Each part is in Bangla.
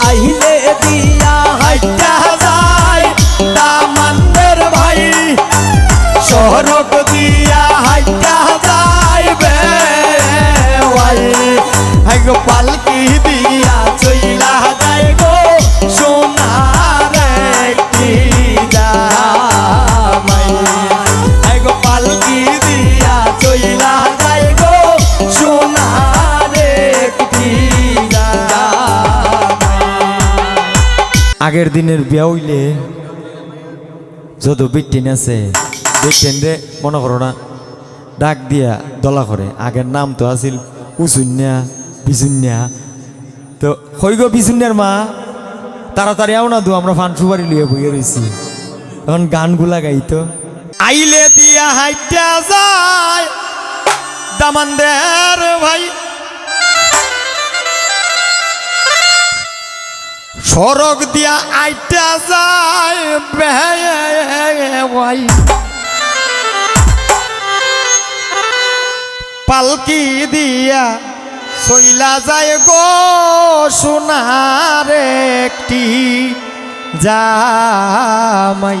আহিলে দিয়া আগের দিনের বিয়া হইলে যত বিটিন আছে বিটিন রে, মনে করো না, ডাক দিয়া দলা করে, আগের নাম তো আছিল উচুন্যা বিচুন্যা তো হই গো বিচুন্যার মা, তাড়াতাড়ি আও না দু আমরা ফান সুপারি লিয়ে বইয়ে রয়েছি তখন গানগুলা গাইতো, আইলে দিয়া হাইটা যায়, দামানদের ভাই সড়ক দিয়া আইটা যায় পালকি দিয়া সইলা যায় গো সোনার একটি জামাই।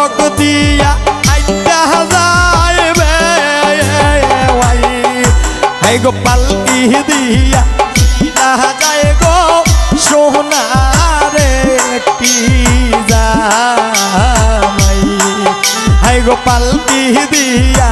হাই গো পালকি দিয়া ইলা যায় গো সোনার একটি জামাই হাই গো পালকি দিয়া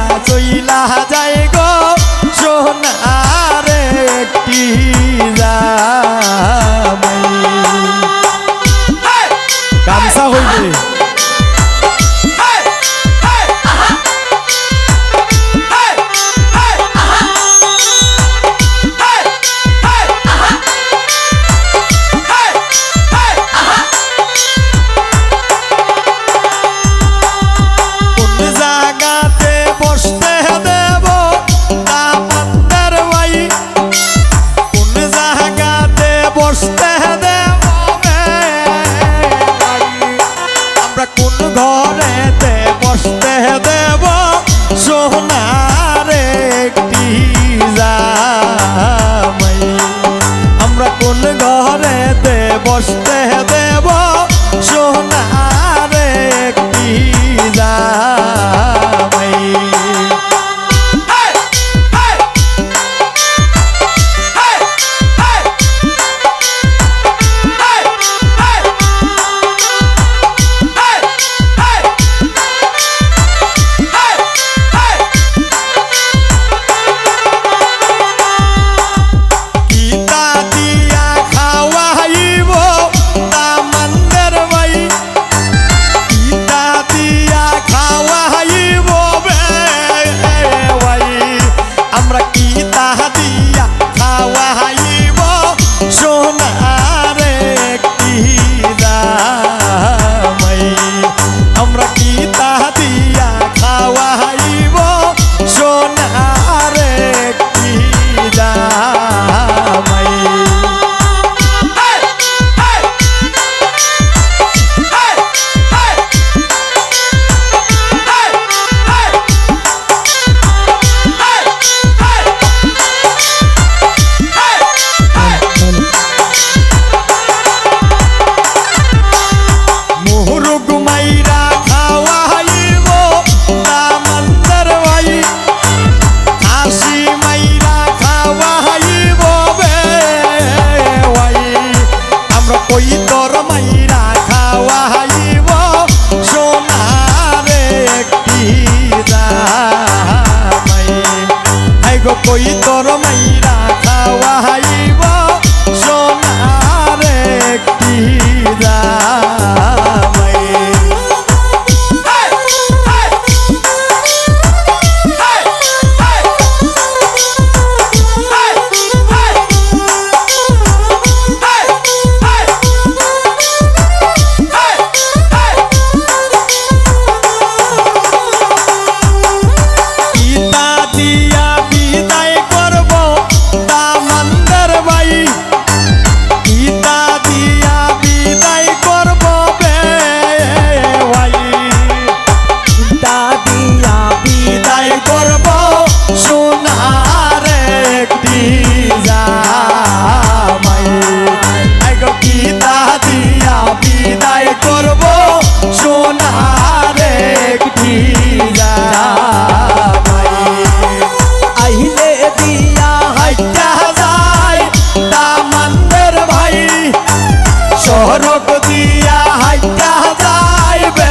চোখ দিয়া হাইটা যাইবে।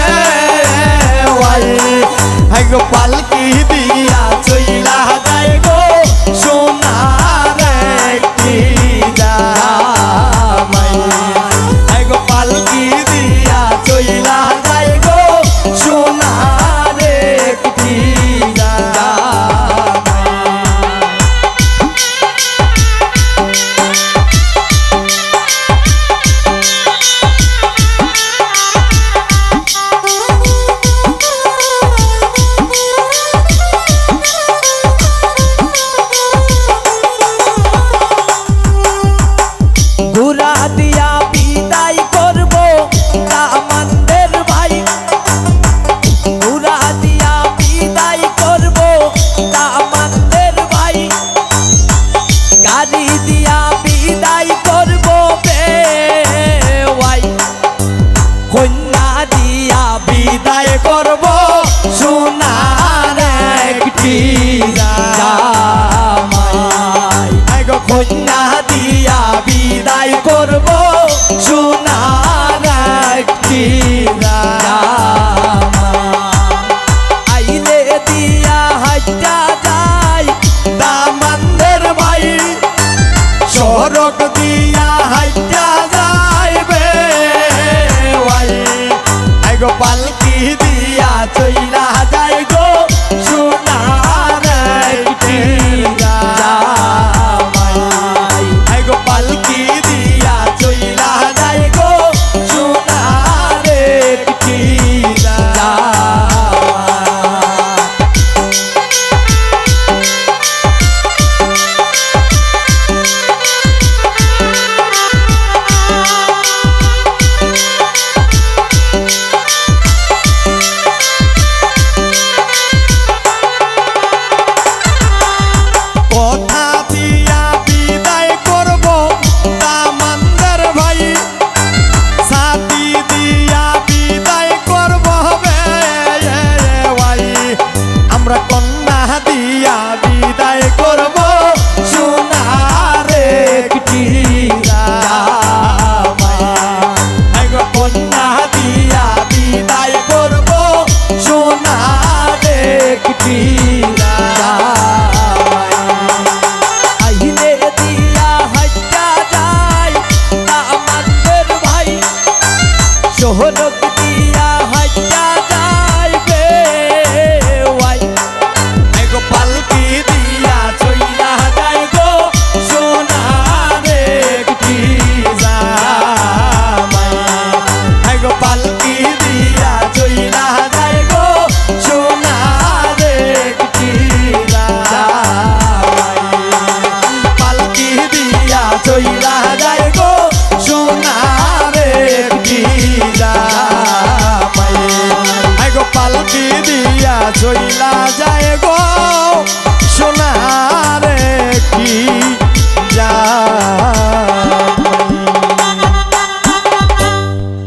পালকি দিয়া বন্যা